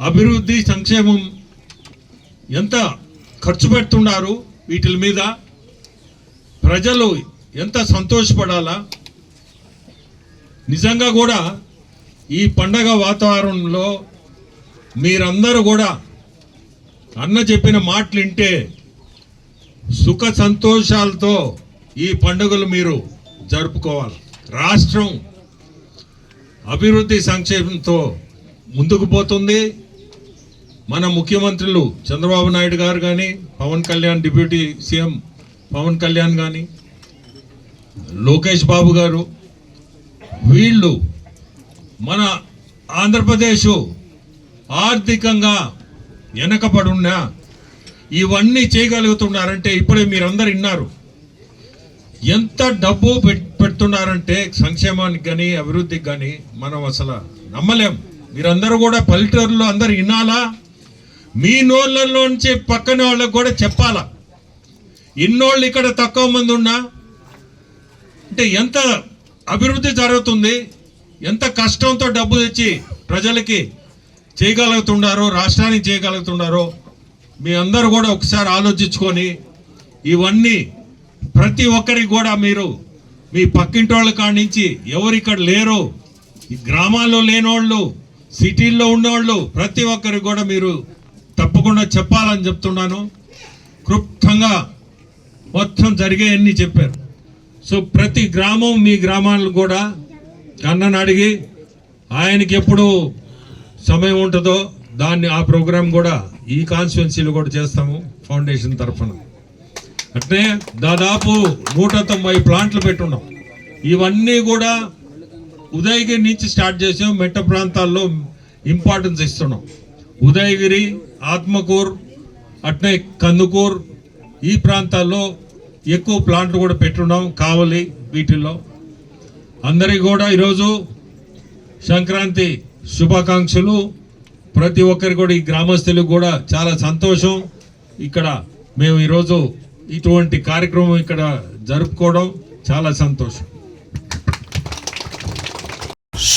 అభివృద్ధి సంక్షేమం ఎంత ఖర్చు పెడుతున్నారు వీటి మీద? ప్రజలు ఎంత సంతోషపడాలా? నిజంగా కూడా ఈ పండగ వాతావరణంలో మీరందరూ కూడా అన్న చెప్పిన మాటలు వింటే సుఖ సంతోషాలతో ఈ పండుగలు మీరు జరుపుకోవాలి. రాష్ట్రం అభివృద్ధి సంక్షేమంతో ముందుకు పోతుంది. మన ముఖ్యమంత్రులు చంద్రబాబు నాయుడు గారు కానీ పవన్ కళ్యాణ్ డిప్యూటీ సీఎం పవన్ కళ్యాణ్ కానీ లోకేష్ బాబు గారు వీళ్ళు మన ఆంధ్రప్రదేశ్ ఆర్థికంగా వెనకబడున్నా ఇవన్నీ చేయగలుగుతున్నారంటే ఇప్పుడే మీరందరు విన్నారు ఎంత డబ్బు పెడుతున్నారంటే సంక్షేమానికి కానీ అభివృద్ధికి కానీ మనం అసలు నమ్మలేం. మీరందరూ కూడా పల్లెటూరులో అందరు వినాలా? మీ నోళ్ళలోంచి పక్కన వాళ్ళకి కూడా చెప్పాలా? ఇన్నోళ్ళు ఇక్కడ తక్కువ మంది ఉన్నా అంటే ఎంత అభివృద్ధి జరుగుతుంది ఎంత కష్టంతో డబ్బు తెచ్చి ప్రజలకి చేయగలుగుతున్నారో రాష్ట్రానికి చేయగలుగుతున్నారో మీ అందరూ కూడా ఒకసారి ఆలోచించుకొని ఇవన్నీ ప్రతి ఒక్కరికి కూడా మీరు మీ పక్కింటి వాళ్ళ కాడి నుంచి ఎవరు ఇక్కడ లేరు ఈ గ్రామాల్లో లేనోళ్ళు సిటీల్లో ఉన్నోళ్ళు ప్రతి ఒక్కరికి కూడా మీరు తప్పకుండా చెప్పాలని చెప్తున్నాను. క్లుప్తంగా మొత్తం జరిగేయన్నీ చెప్పారు. సో ప్రతి గ్రామం మీ గ్రామాలను కూడా అన్నను అడిగి ఆయనకి ఎప్పుడు సమయం ఉంటుందో దాన్ని ఆ ప్రోగ్రాం కూడా ఈ కాన్స్టిట్యున్సీలు కూడా చేస్తాము ఫౌండేషన్ తరఫున. అట్నే దాదాపు నూట తొంభై ప్లాంట్లు పెట్టున్నాం. ఇవన్నీ కూడా ఉదయగిరి నుంచి స్టార్ట్ చేసాం. మెట్ట ప్రాంతాల్లో ఇంపార్టెన్స్ ఇస్తున్నాం. ఉదయగిరి ఆత్మకూర్ అట్నే కందుకూర్ ఈ ప్రాంతాల్లో ఎక్కువ ప్లాంట్లు కూడా పెట్టున్నాం కావలి వీటిల్లో. అందరికీ కూడా ఈరోజు సంక్రాంతి శుభాకాంక్షలు. ప్రతి ఒక్కరికి కూడా ఈ గ్రామస్తులకు కూడా చాలా సంతోషం. ఇక్కడ మేము ఈరోజు ఇటువంటి కార్యక్రమం ఇక్కడ జరుపుకోవడం చాలా సంతోషం.